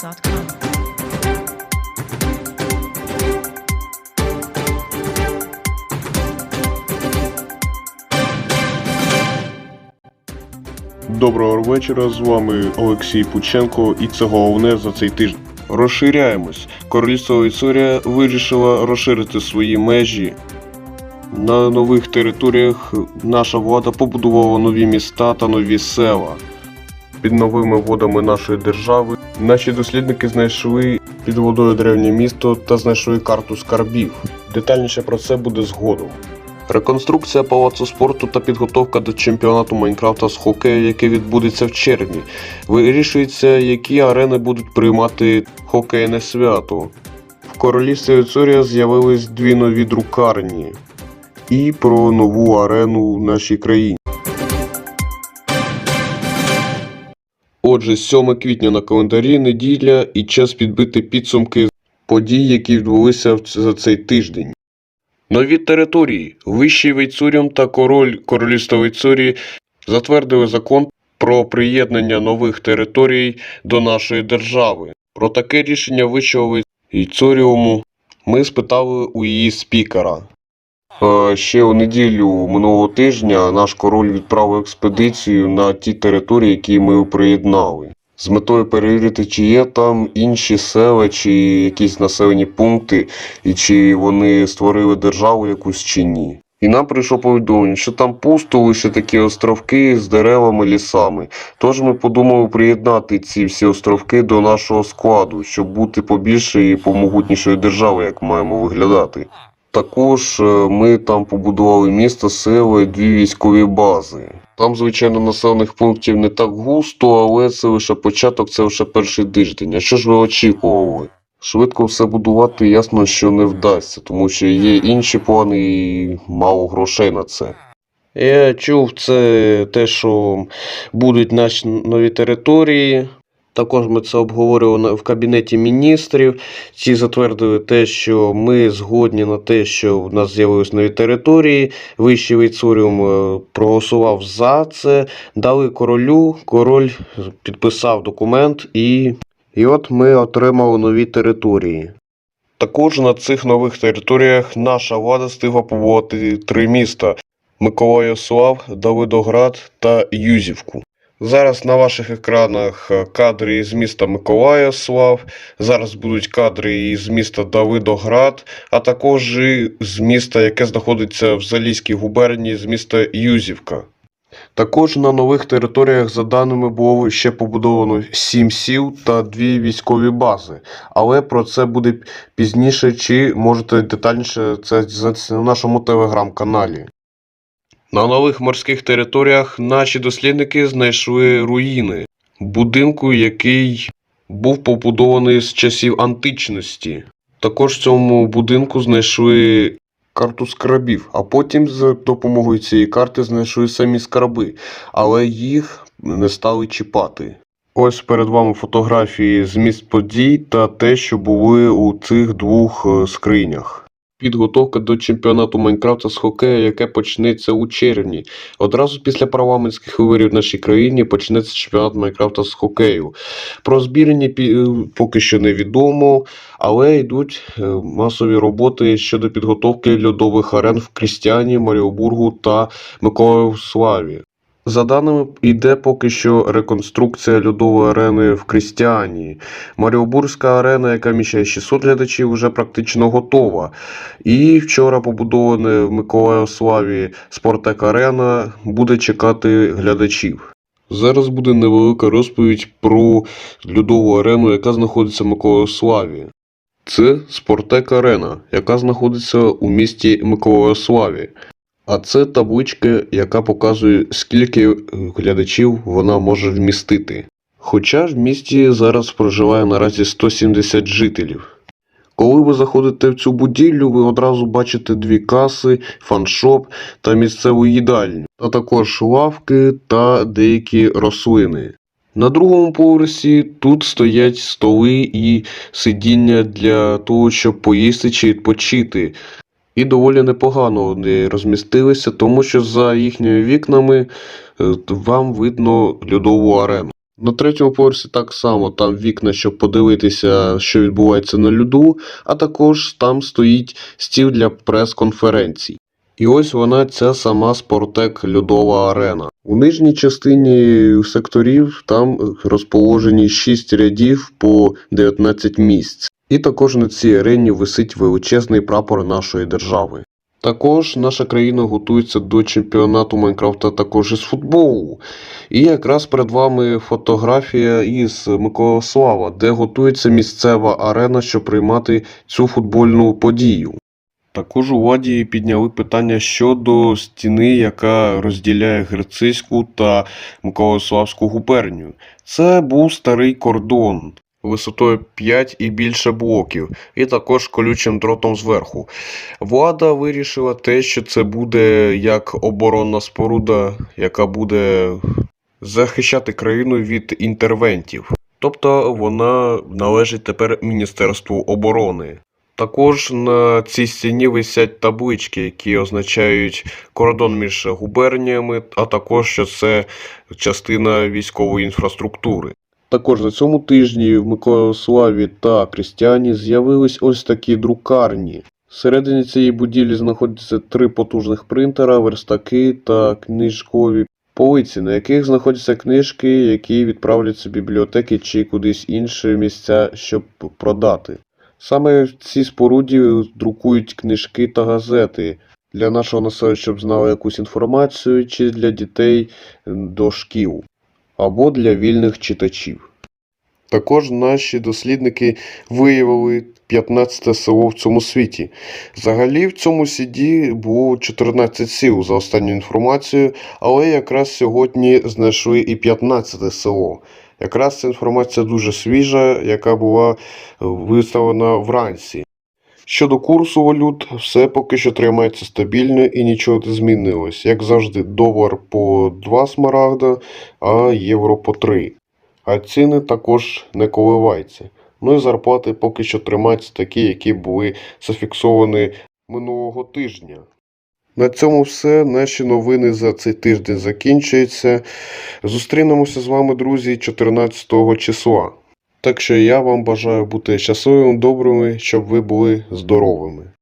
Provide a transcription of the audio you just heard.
SoundCloud.com. Доброго вечора, з вами Олексій Пученко, і це головне за цей тиждень. Розширяємось. Королівство Іцурія вирішила розширити свої межі. На нових територіях наша влада побудувала нові міста та нові села. Під новими водами нашої держави наші дослідники знайшли під водою древнє місто та знайшли карту скарбів. Детальніше про це буде згодом. Реконструкція палацу спорту та підготовка до чемпіонату Майнкрафта з хокею, який відбудеться в червні. Вирішується, які арени будуть приймати хокейне свято. В королівстві Оцорія з'явились дві нові друкарні і про нову арену в нашій країні. Отже, 7 квітня на календарі неділя і час підбити підсумки подій, які відбулися за цей тиждень. Нові території. Вищий Вейцуріум та король Королівства Вейцурії затвердили закон про приєднання нових територій до нашої держави. Про таке рішення Вищого Вейцуріуму ми спитали у її спікера. Е, Ще у неділю минулого тижня наш король відправив експедицію на ті території, які ми приєднали. З метою перевірити, чи є там інші села, чи якісь населені пункти, і чи вони створили державу якусь чи ні. І нам прийшло повідомлення, що там пусто лише такі островки з деревами, лісами. Тож ми подумали приєднати ці всі островки до нашого складу, щоб бути побільше і помогутнішою державою, як маємо виглядати. Також е, ми там побудували місто, села і дві військові бази. Там, звичайно, населених пунктів не так густо, але це лише початок, це лише перший тиждень. А що ж ви очікували? Швидко все будувати ясно, що не вдасться, тому що є інші плани і мало грошей на це. Я чув це те, що будуть наші нові території. Також ми це обговорювали в кабінеті міністрів. Ці затвердили те, що ми згодні на те, що в нас з'явились нові території. Вищий Вейцуріум е, проголосував за це, дали королю. Король підписав документ і і от ми отримали нові території. Також на цих нових територіях наша влада встигла побувати три міста: Миколаївслав, Давидоград та Юзівку. Зараз на ваших екранах е, кадри із міста Миколаївслав, зараз будуть кадри із міста Давидоград, а також з міста, яке знаходиться в Залізькій губернії, з міста Юзівка. Також на нових територіях, за даними, було ще побудовано сім сіл та дві військові бази. Але про це буде пізніше, чи можете детальніше це на нашому телеграм-каналі. На нових морських територіях наші дослідники знайшли руїни будинку, який був побудований з часів античності. Також в цьому будинку знайшли карту скарбів, а потім за допомогою цієї карти знайшли самі скарби, але їх не стали чіпати. Ось перед вами фотографії з місць подій та те, що були у цих двох е, скринях. Підготовка до чемпіонату Майнкрафта з хокею, яке почнеться у червні. Одразу після парламентських виборів в нашій країні почнеться чемпіонат Майнкрафта з хокею. Про збірні е, поки що невідомо, але йдуть е, масові роботи щодо підготовки льодових арен в Крістіані, Маріобургу та Миколаївславі. За даними, йде поки що реконструкція льодової арени в Крістіані. Маріобурська арена, яка міщає 600 глядачів, вже практично готова. І вчора побудована в Миколаївславі Спортек Арена буде чекати глядачів. Зараз буде невелика розповідь про льодову арену, яка знаходиться в Миколаївславі. Це Спортек Арена, яка знаходиться у місті Миколаївславі. А це табличка, яка показує, скільки е, глядачів вона може вмістити. Хоча в місті зараз проживає наразі 170 жителів. Коли ви заходите в цю будівлю, ви одразу бачите дві каси, фаншоп та місцеву їдальню, а також лавки та деякі рослини. На другому поверсі тут стоять столи і сидіння для того, щоб поїсти чи відпочити. І доволі непогано вони розмістилися, тому що за їхніми вікнами е, вам видно льодову арену. На третьому поверсі так само, там вікна, щоб подивитися, що відбувається на льоду, а також там стоїть стіл для прес-конференцій. І ось вона, ця сама Спортек льодова арена. У нижній частині секторів там розположені 6 рядів по 19 місць. І також на цій арені висить величезний прапор нашої держави. Також наша країна готується до чемпіонату Майнкрафта також із футболу. І якраз перед вами фотографія із Миколаслава, де готується місцева арена, щоб приймати цю футбольну подію. Також у владі підняли питання щодо стіни, яка розділяє Герцизьку та Миколаславську губернію. Це був старий кордон висотою 5 і більше блоків, і також колючим дротом зверху. Влада вирішила те, що це буде як оборонна споруда, яка буде захищати країну від інтервентів. Тобто вона належить тепер Міністерству оборони. Також на цій стіні висять таблички, які означають кордон між губерніями, а також що це частина військової інфраструктури. Також на цьому тижні в Миколаславі та Крістіані з'явились ось такі друкарні. Всередині цієї будівлі знаходяться три потужних принтера, верстаки та книжкові полиці, на яких знаходяться книжки, які відправляться в бібліотеки чи кудись інші місця, щоб продати. Саме в цій споруді друкують книжки та газети для нашого населення, щоб знали якусь інформацію, чи для дітей до шкіл, або для вільних читачів. Також наші дослідники виявили 15 село в цьому світі. Взагалі в цьому сіді було 14 сіл за останньою інформацією, але якраз сьогодні знайшли і 15 село. Якраз ця інформація дуже свіжа, яка була виставлена вранці. Щодо курсу валют, все поки що тримається стабільно і нічого не змінилось. Як завжди, долар по 2 смарагда, а євро по 3. А ціни також не коливаються. Ну і зарплати поки що тримаються такі, які були зафіксовані минулого тижня. На цьому все. Наші новини за цей тиждень закінчуються. Зустрінемося з вами, друзі, 14 числа. Так що я вам бажаю бути щасливими, добрими, щоб ви були здоровими.